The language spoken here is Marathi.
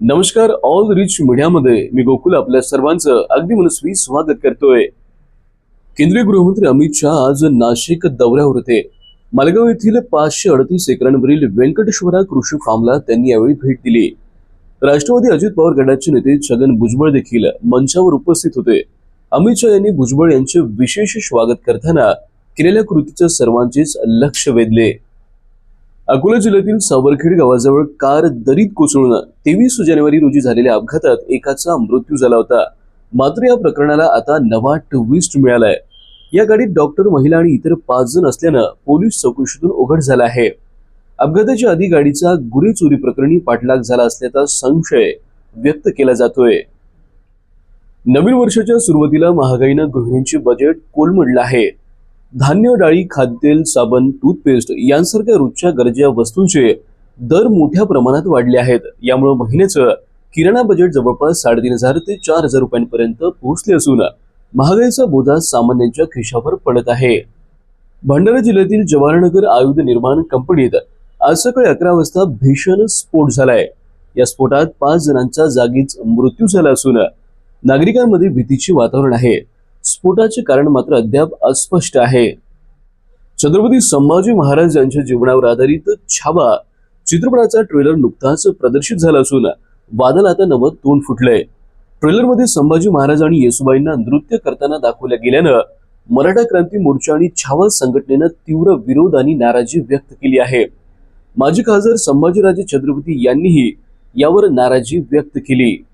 नमस्कार ऑल रिच मीडियामध्ये मी गोकुल आपल्या सर्वांचं अगदी मनस्वी स्वागत करतोय. केंद्रीय गृहमंत्री अमित शहा आज नाशिक दौऱ्यावर होते. मालेगाव येथील पाचशे अडतीस एकरांवरील व्यंकटेश्वरा कृषी फार्मला त्यांनी यावेळी भेट दिली. राष्ट्रवादी अजित पवार गटाचे नेते छगन भुजबळ देखील मंचावर उपस्थित होते. अमित शहा यांनी भुजबळ यांचे विशेष स्वागत करताना केलेल्या कृतीचं सर्वांचेच लक्ष वेधले. अकोला जिल्ह्यातील सावरखेड गावाजवळ कार दरीत कोसळून तेवीस जानेवारी रोजी झालेल्या अपघातात एकाचा मृत्यू झाला होता. मात्र या प्रकरणाला आता नवा ट्विस्ट मिळालाय. या गाडीत डॉक्टर महिला आणि इतर पाच जण असल्यानं पोलीस चौकशीतून उघड झाला आहे. अपघाताच्या आधी गाडीचा गुरे चोरी प्रकरणी पाठलाग झाला असल्याचा संशय व्यक्त केला जातोय. नवीन वर्षाच्या सुरुवातीला महागाईनं गृहिणींचे बजेट कोलमडलं आहे. धान्य डाळी खाद्यतेल साबण टूथपेस्ट यांसारख्या रोजच्या गरजेच्या वस्तूंचे दर मोठ्या प्रमाणात वाढले आहेत. यामुळे महिन्याचं किराणा बजेट जवळपास साडेतीन हजार ते चार हजार रुपयांपर्यंत पोहोचले असून महागाईचा बोजा सामान्यांच्या खिशावर पडत आहे. भंडारा जिल्ह्यातील जवाहरनगर आयुध निर्माण कंपनीत आज सकाळी अकरा वाजता भीषण स्फोट झालाय. या स्फोटात पाच जणांचा जागीच मृत्यू झाला असून नागरिकांमध्ये भीतीचे वातावरण आहे. स्फोटाचे कारण मात्र अद्याप अस्पष्ट आहे. छत्रपती संभाजी महाराज यांच्या जीवनावर आधारित छावा चित्रपटाचा ट्रेलर नुकताच प्रदर्शित झाला असून वादळ आता नवं तोंड फुटलंय. ट्रेलरमध्ये संभाजी महाराज आणि येसुबाईंना नृत्य करताना दाखवल्या गेल्यानं मराठा क्रांती मोर्चा आणि छावा संघटनेनं तीव्र विरोध आणि नाराजी व्यक्त केली आहे. माजी खासदार संभाजीराजे छत्रपती यांनीही यावर नाराजी व्यक्त केली.